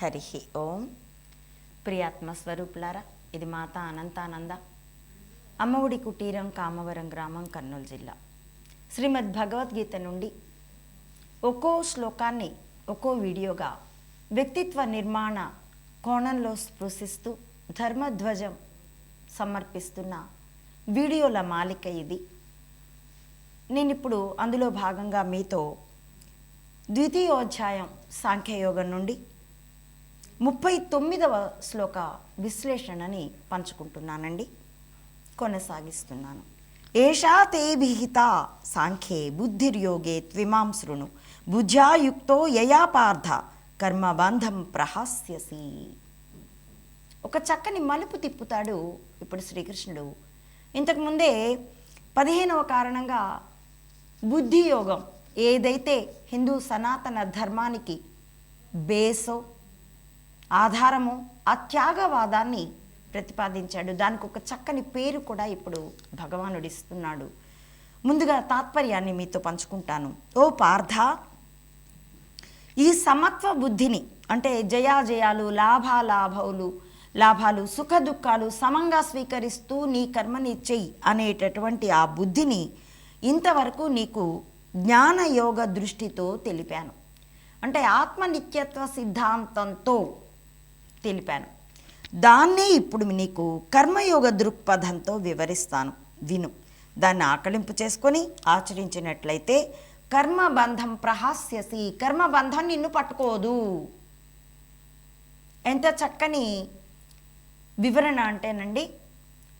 హరి ఓం. ప్రియాత్మ స్వరూపులారా ఇది మాత అనంతానంద అమ్మఒడి కుటీరం కామవరం గ్రామం కర్నూలు జిల్లా. శ్రీమద్ భగవద్గీత నుండి ఒక్కో శ్లోకాన్ని ఒక్కో వీడియోగా వ్యక్తిత్వ నిర్మాణ కోణంలో స్పృశిస్తూ ధర్మధ్వజం సమర్పిస్తున్న వీడియోల మాలిక ఇది. నేను ఇప్పుడు అందులో భాగంగా మీతో ద్వితీయోధ్యాయం సాంఖ్యయోగం నుండి ముప్పై తొమ్మిదవ శ్లోక విశ్లేషణని పంచుకుంటున్నానండి. కొనసాగిస్తున్నాను. ఏషా తేభిహిత సాంఖ్యే బుద్ధిర్యోగే త్విమాం శృణు బుద్ధ్యాయుక్తో యయా పార్థ కర్మబంధం ప్రహాస్యసి. ఒక చక్కని మలుపు తిప్పుతాడు ఇప్పుడు శ్రీకృష్ణుడు. ఇంతకుముందే పదిహేనవ కారణంగా బుద్ధియోగం ఏదైతే హిందూ సనాతన ధర్మానికి బేసో ఆధారము ఆ త్యాగవాదాన్ని ప్రతిపాదించాడు. దానికి ఒక చక్కని పేరు కూడా ఇప్పుడు భగవానుడు ఇస్తున్నాడు. ముందుగా తాత్పర్యాన్ని మీతో పంచుకుంటాను. ఓ పార్థ ఈ సమత్వ బుద్ధిని అంటే జయాజయాలు లాభాలాభాలు లాభాలు సుఖ దుఃఖాలు సమంగా స్వీకరిస్తూ నీ కర్మని చెయ్యి అనేటటువంటి ఆ బుద్ధిని ఇంతవరకు నీకు జ్ఞానయోగ దృష్టితో తెలిపాను. అంటే ఆత్మనిత్యత్వ సిద్ధాంతంతో తెలిపాను. దాన్నే ఇప్పుడు నీకు కర్మయోగ దృక్పథంతో వివరిస్తాను. విను. దాన్ని ఆకలింపు చేసుకొని ఆచరించినట్లయితే కర్మబంధం ప్రహాస్యసి కర్మబంధం నిన్ను పట్టుకోదు. ఎంత చక్కని వివరణ అంటేనండి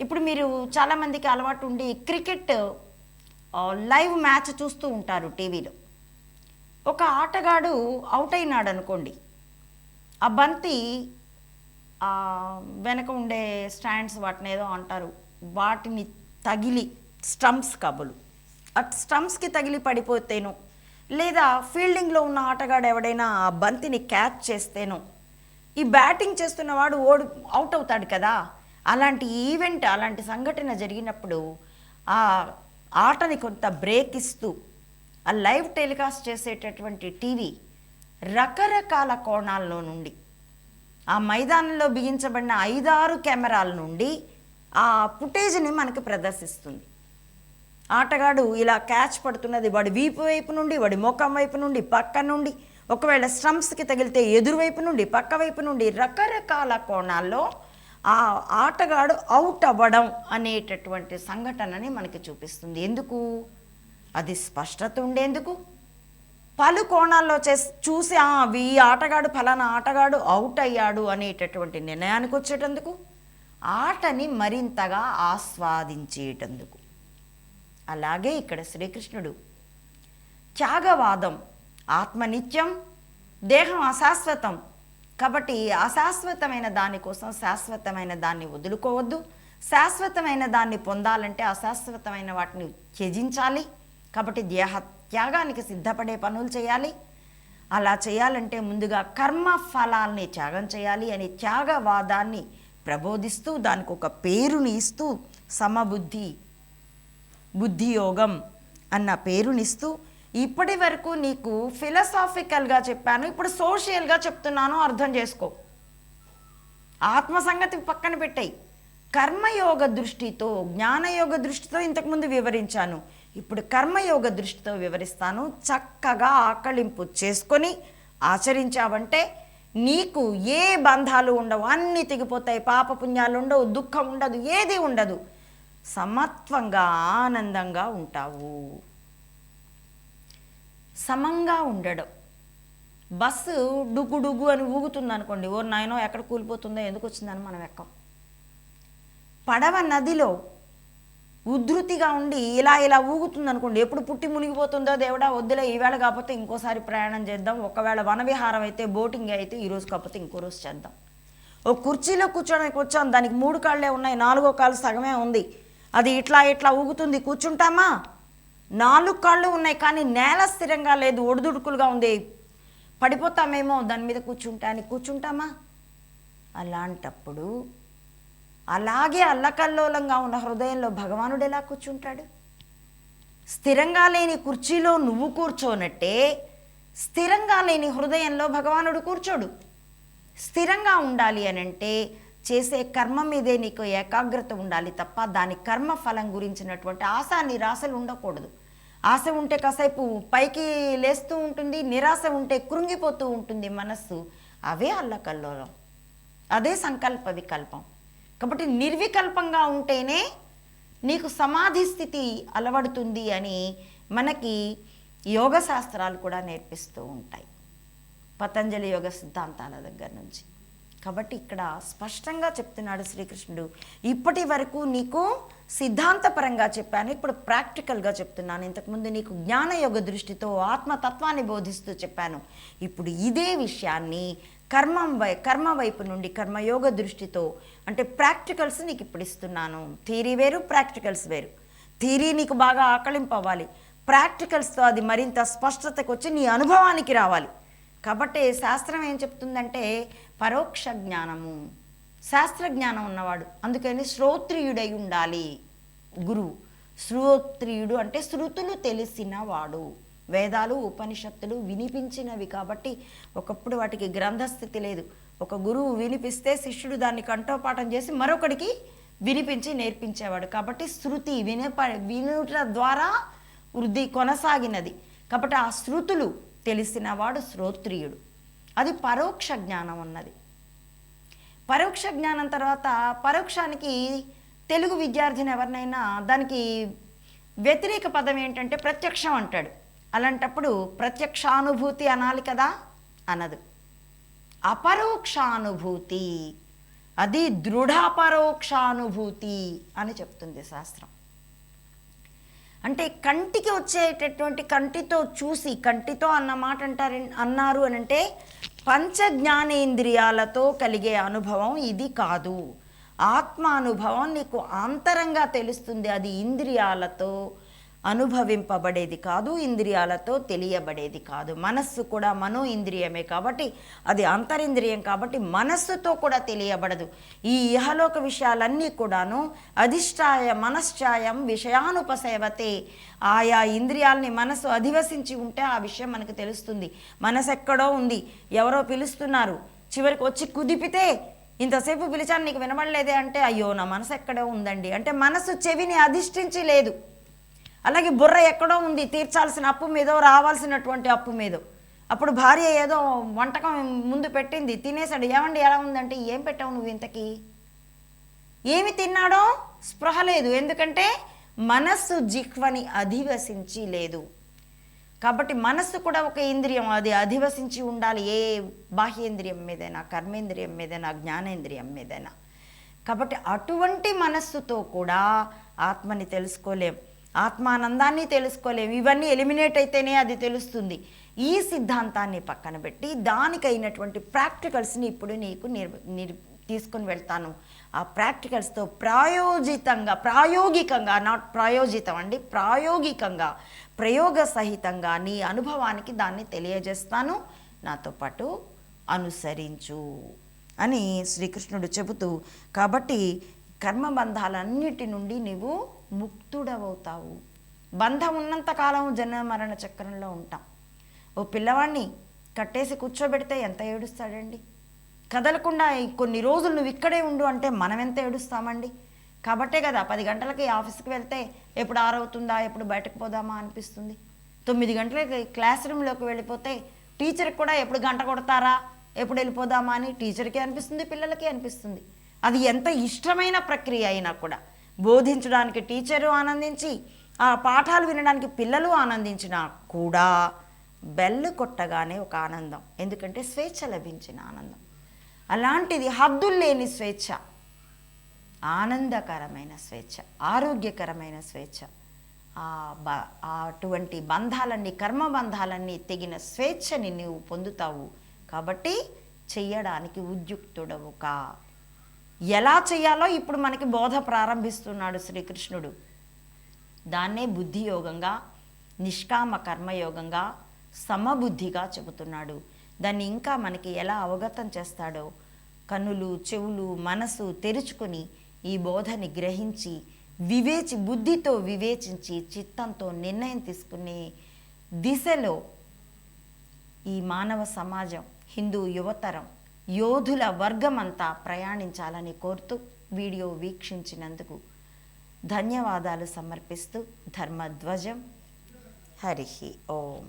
ఇప్పుడు మీరు చాలామందికి అలవాటు ఉండి క్రికెట్ లైవ్ మ్యాచ్ చూస్తూ ఉంటారు టీవీలో. ఒక ఆటగాడు అవుట్ అయినాడు అనుకోండి ఆ బంతి వెనక ఉండే స్టాండ్స్ వాటిని ఏదో అంటారు. వాటిని తగిలి స్టంప్స్ కబులు. అట్ స్టంప్స్కి తగిలి పడిపోతేనో లేదా ఫీల్డింగ్లో ఉన్న ఆటగాడు ఎవడైనా ఆ బంతిని క్యాచ్ చేస్తేనో ఈ బ్యాటింగ్ చేస్తున్నవాడు ఓడి అవుట్ అవుతాడు కదా. అలాంటి ఈవెంట్ అలాంటి సంఘటన జరిగినప్పుడు ఆ ఆటని కొంత బ్రేక్ ఇస్తూ ఆ లైవ్ టెలికాస్ట్ చేసేటటువంటి టీవీ రకరకాల కోణాల్లో నుండి ఆ మైదానంలో బిగించబడిన ఐదారు కెమెరాల నుండి ఆ ఫుటేజ్ని మనకు ప్రదర్శిస్తుంది. ఆటగాడు ఇలా క్యాచ్ పడుతున్నది వాడి వీపు వైపు నుండి వాడి ముఖం వైపు నుండి పక్క నుండి ఒకవేళ స్టంప్స్కి తగిలితే ఎదురువైపు నుండి పక్క వైపు నుండి రకరకాల కోణాల్లో ఆ ఆటగాడు అవుట్ అవ్వడం అనేటటువంటి సంఘటనని మనకి చూపిస్తుంది. ఎందుకు? అది స్పష్టత ఉండేందుకు? పలు కోణాల్లో చేసి చూసి అవి ఈ ఆటగాడు ఫలానా ఆటగాడు అవుట్ అయ్యాడు అనేటటువంటి నిర్ణయానికి వచ్చేటందుకు ఆటని మరింతగా ఆస్వాదించేటందుకు. అలాగే ఇక్కడ శ్రీకృష్ణుడు త్యాగవాదం ఆత్మ నిత్యం దేహం అశాశ్వతం. కాబట్టి అశాశ్వతమైన దానికోసం శాశ్వతమైన దాన్ని వదులుకోవద్దు. శాశ్వతమైన దాన్ని పొందాలంటే అశాశ్వతమైన వాటిని త్యజించాలి. కాబట్టి దేహ త్యాగానికి సిద్ధపడే పనులు చేయాలి. అలా చేయాలంటే ముందుగా కర్మ ఫలాల్ని త్యాగం చేయాలి అని త్యాగవాదాన్ని ప్రబోధిస్తూ దానికి ఒక పేరుని ఇస్తూ సమబుద్ధి బుద్ధియోగం అన్న పేరునిస్తూ ఇప్పటి వరకు నీకు ఫిలసాఫికల్గా చెప్పాను ఇప్పుడు సోషియల్గా చెప్తున్నాను అర్థం చేసుకో. ఆత్మ సంగతి పక్కన పెట్టాయి. కర్మయోగ దృష్టితో జ్ఞానయోగ దృష్టితో ఇంతకుముందు వివరించాను. ఇప్పుడు కర్మయోగ దృష్టితో వివరిస్తాను. చక్కగా ఆకలింపు చేసుకొని ఆచరించావంటే నీకు ఏ బంధాలు ఉండవు. అన్నీ తెగిపోతాయి. పాపపుణ్యాలు ఉండవు దుఃఖం ఉండదు ఏది ఉండదు. సమత్వంగా ఆనందంగా ఉంటావు. సమంగా ఉండడం. బస్సు డుగు డుగు అని ఊగుతుంది అనుకోండి. ఓ నాయనో ఎక్కడ కూలిపోతుందో ఎందుకు వచ్చిందని మనం ఎక్కం. పడవ నదిలో ఉధృతిగా ఉండి ఇలా ఇలా ఊగుతుంది అనుకోండి ఎప్పుడు పుట్టి మునిగిపోతుందో దేవుడా వద్దులే ఈవేళ కాకపోతే ఇంకోసారి ప్రయాణం చేద్దాం. ఒకవేళ వనవిహారం అయితే బోటింగ్ అయితే ఈరోజు కాకపోతే ఇంకో రోజు చేద్దాం. ఓ కుర్చీలో కూర్చోడానికి వచ్చాం దానికి మూడు కాళ్ళే ఉన్నాయి నాలుగో కాళ్ళు సగమే ఉంది. అది ఇట్లా ఇట్లా ఊగుతుంది కూర్చుంటామా? నాలుగు కాళ్ళు ఉన్నాయి కానీ నేల స్థిరంగా లేదు ఒడిదుడుకులుగా ఉంది. పడిపోతామేమో దాని మీద కూర్చుంటాని కూర్చుంటామా? అలాంటప్పుడు అలాగే అల్లకల్లోలంగా ఉన్న హృదయంలో భగవానుడు ఎలా కూర్చుంటాడు? స్థిరంగా లేని కుర్చీలో నువ్వు కూర్చోనట్టే స్థిరంగా లేని హృదయంలో భగవానుడు కూర్చోడు. స్థిరంగా ఉండాలి అని అంటే చేసే కర్మ మీదే నీకు ఏకాగ్రత ఉండాలి తప్ప దాని కర్మ ఫలం గురించినటువంటి ఆశ నిరాశలు ఉండకూడదు. ఆశ ఉంటే కాసేపు పైకి లేస్తూ ఉంటుంది నిరాశ ఉంటే కృంగిపోతూ ఉంటుంది మనస్సు. అవే అల్లకల్లోలం. అదే సంకల్ప వికల్పం. కాబట్టి నిర్వికల్పంగా ఉంటేనే నీకు సమాధి స్థితి అలవడుతుంది అని మనకి యోగ శాస్త్రాలు కూడా నేర్పిస్తూ ఉంటాయి. పతంజలి యోగ సిద్ధాంతాల దగ్గర నుంచి. కాబట్టి ఇక్కడ స్పష్టంగా చెప్తున్నాడు శ్రీకృష్ణుడు. ఇప్పటి వరకు నీకు సిద్ధాంతపరంగా చెప్పాను. ఇప్పుడు ప్రాక్టికల్గా చెప్తున్నాను. ఇంతకుముందు నీకు జ్ఞానయోగ దృష్టితో ఆత్మతత్వాన్ని బోధిస్తూ చెప్పాను. ఇప్పుడు ఇదే విషయాన్ని కర్మం వై కర్మ వైపు నుండి కర్మయోగ దృష్టితో అంటే ప్రాక్టికల్స్ నీకు ఇప్పుడు ఇస్తున్నాను. థీరీ వేరు ప్రాక్టికల్స్ వేరు. థీరీ నీకు బాగా ఆకలింపవ్వాలి ప్రాక్టికల్స్తో అది మరింత స్పష్టతకు వచ్చి నీ అనుభవానికి రావాలి. కాబట్టి శాస్త్రం ఏం చెప్తుందంటే పరోక్ష జ్ఞానము. శాస్త్రజ్ఞానం ఉన్నవాడు. అందుకని శ్రోత్రియుడై ఉండాలి. గురువు శ్రోత్రియుడు అంటే శృతులు తెలిసినవాడు వేదాలు ఉపనిషత్తులు వినిపించినవి కాబట్టి ఒకప్పుడు వాటికి గ్రంథస్థితి లేదు. ఒక గురువు వినిపిస్తే శిష్యుడు దాన్ని కంఠోపాఠం చేసి మరొకడికి వినిపించి నేర్పించేవాడు. కాబట్టి శృతి వినప వినుట ద్వారా వృద్ధి కొనసాగినది. కాబట్టి ఆ శృతులు తెలిసినవాడు శ్రోత్రియుడు. అది పరోక్ష జ్ఞానం ఉన్నది పరోక్ష జ్ఞానం తర్వాత పరోక్షానికి తెలుగు విద్యార్థిని ఎవరినైనా దానికి వ్యతిరేక పదం ఏంటంటే ప్రత్యక్షం అంటాడు. అలాంటప్పుడు ప్రత్యక్షానుభూతి అనాలి కదా అనదు అపరోక్షానుభూతి అది దృఢపరోక్షానుభూతి అని చెప్తుంది శాస్త్రం. అంటే కంటికి వచ్చేటటువంటి కంటితో చూసి కంటితో అన్న మాట అంటారు అన్నారు అని అంటే పంచ జ్ఞానేంద్రియాలతో కలిగే అనుభవం ఇది కాదు. ఆత్మ అనుభవం నీకు ఆంతరంగా తెలుస్తుంది అది ఇంద్రియాలతో అనుభవింపబడేది కాదు ఇంద్రియాలతో తెలియబడేది కాదు. మనస్సు కూడా మనో ఇంద్రియమే కాబట్టి అది అంతరింద్రియం కాబట్టి మనస్సుతో కూడా తెలియబడదు. ఈ ఇహలోక విషయాలన్నీ కూడాను అధిష్టాయ మనశ్చాయం విషయానుపసేవతే. ఆయా ఇంద్రియాలని మనసు అధివసించి ఉంటే ఆ విషయం మనకు తెలుస్తుంది. మనసు ఎక్కడో ఉంది ఎవరో పిలుస్తున్నారు. చివరికి వచ్చి కుదిపితే ఇంతసేపు పిలిచాను నీకు వినబడలేదే అంటే అయ్యో నా మనసు ఎక్కడో ఉందండి. అంటే మనసు చెవిని అధిష్ఠించి లేదు. అలాగే బుర్ర ఎక్కడో ఉంది తీర్చాల్సిన అప్పు మీదో రావాల్సినటువంటి అప్పు మీదో. అప్పుడు భార్య ఏదో వంటకం ముందు పెట్టింది తినేసాడు ఏమండి ఎలా ఉందంటే ఏం పెట్టావు నువ్వు ఇంతకీ? ఏమి తిన్నాడో స్పృహ లేదు. ఎందుకంటే మనస్సు జిహ్వని అధివసించి లేదు. కాబట్టి మనస్సు కూడా ఒక ఇంద్రియం. అది అధివసించి ఉండాలి. ఏ బాహ్యేంద్రియం మీదైనా కర్మేంద్రియం మీదైనా జ్ఞానేంద్రియం మీదైనా. కాబట్టి అటువంటి మనస్సుతో కూడా ఆత్మని తెలుసుకోలేం. ఆత్మానందాన్ని తెలుసుకోలేము. ఇవన్నీ ఎలిమినేట్ అయితేనే అది తెలుస్తుంది. ఈ సిద్ధాంతాన్ని పక్కన పెట్టి దానికైనటువంటి ప్రాక్టికల్స్ని ఇప్పుడు నీకు నిర్ నిర్ తీసుకొని వెళ్తాను. ఆ ప్రాక్టికల్స్తో ప్రాయోజితంగా ప్రాయోగికంగా నాట్ ప్రాయోజితం అండి ప్రాయోగికంగా ప్రయోగ సహితంగా నీ అనుభవానికి దాన్ని తెలియజేస్తాను. నాతో పాటు అనుసరించు అని శ్రీకృష్ణుడు చెబుతూ కాబట్టి కర్మబంధాలన్నిటి నుండి నీవు ముక్తుడవవుతావు. బంధం ఉన్నంతకాలం జన్మ మరణ చక్రంలో ఉంటాం. ఓ పిల్లవాడిని కట్టేసి కూర్చోబెడితే ఎంత ఏడుస్తాడండి? కదలకుండా కొన్ని రోజులు నువ్వు ఇక్కడే ఉండు అంటే మనం ఎంత ఏడుస్తామండి? కాబట్టే కదా పది గంటలకి ఆఫీస్కి వెళ్తే ఎప్పుడు ఆరవుతుందా ఎప్పుడు బయటకు పోదామా అనిపిస్తుంది. తొమ్మిది గంటలకి క్లాస్ రూమ్లోకి వెళ్ళిపోతే టీచర్కి కూడా ఎప్పుడు గంట కొడతారా ఎప్పుడు వెళ్ళిపోదామా అని టీచర్కి అనిపిస్తుంది పిల్లలకి అనిపిస్తుంది. అది ఎంత ఇష్టమైన ప్రక్రియ అయినా కూడా. బోధించడానికి టీచరు ఆనందించి ఆ పాఠాలు వినడానికి పిల్లలు ఆనందించినా కూడా బెల్లు కొట్టగానే ఒక ఆనందం. ఎందుకంటే స్వేచ్ఛ లభించిన ఆనందం. అలాంటిది హద్దులు లేని స్వేచ్ఛ. ఆనందకరమైన స్వేచ్ఛ ఆరోగ్యకరమైన స్వేచ్ఛ. ఆ బ అటువంటి బంధాలన్నీ కర్మ బంధాలన్నీ తెగిన స్వేచ్ఛని నీవు పొందుతావు. కాబట్టి చెయ్యడానికి ఉద్యుక్తుడవు కా ఎలా చేయాలో ఇప్పుడు మనకి బోధ ప్రారంభిస్తున్నాడు శ్రీకృష్ణుడు. దాన్నే బుద్ధి యోగంగా నిష్కామ కర్మయోగంగా సమబుద్ధిగా చెబుతున్నాడు. దాన్ని ఇంకా మనకి ఎలా అవగతం చేస్తాడో కన్నులు చెవులు మనసు తెరుచుకొని ఈ బోధని గ్రహించి వివేచి బుద్ధితో వివేచించి చిత్తంతో నిర్ణయం తీసుకునే దిశలో ఈ మానవ సమాజం హిందూ యువతరం యోధుల వర్గమంతా ప్రయాణించాలని కోరుతూ వీడియో వీక్షించినందుకు ధన్యవాదాలు సమర్పిస్తూ ధర్మధ్వజం. హరి ఓం.